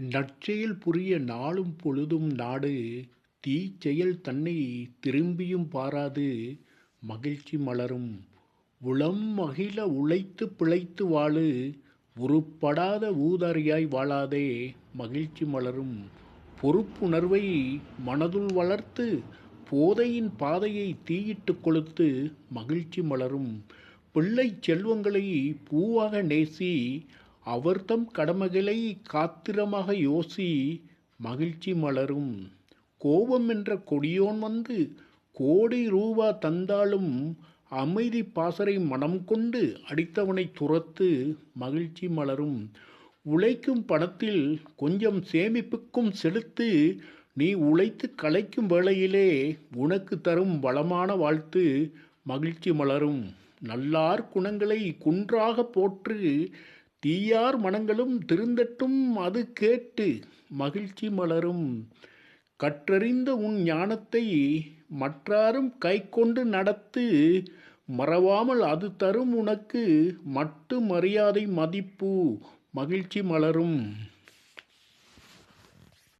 நற்செயல் புரிய நாளும் பொழுதும் நாடு தீச்செயல் தன்னை திரும்பியும் பாராது மகிழ்ச்சி மலரும். உளம் மகிழ உழைத்து பிழைத்து வாழு உருப்படாத ஊதாரியாய் வாழாதே மகிழ்ச்சி மலரும். பொறுப்புணர்வை மனதுள் வளர்த்து போதையின் பாதையை தீயிட்டு கொளுத்து மகிழ்ச்சி மலரும். பிள்ளை செல்வங்களை பூவாக நேசி அவர்தம் கடமைகளை காத்திரமாக யோசி மகிழ்ச்சி மலரும். கோபம் என்ற கொடியோன் வந்து கோடி ரூபா தந்தாலும் அமைதி பாசரை மனம் கொண்டு அடித்தவனை துரத்து மகிழ்ச்சி மலரும். உழைக்கும் பணத்தில் கொஞ்சம் சேமிப்புக்கும் செலுத்து நீ உழைத்து களைக்கும் வேளையிலே உனக்கு தரும் வளமான வாழ்த்து மகிழ்ச்சி மலரும். நல்லார் குணங்களை குன்றாக போற்று தீயார் மனங்களும் திருந்தட்டும் அது கேட்டு மகிழ்ச்சி மலரும். கற்றறிந்த உன் ஞானத்தை மற்றாரும் கைக்கொண்டு நடத்து மறவாமல் அது தரும் உனக்கு மட்டு மரியாதை மதிப்பு மகிழ்ச்சி மலரும்.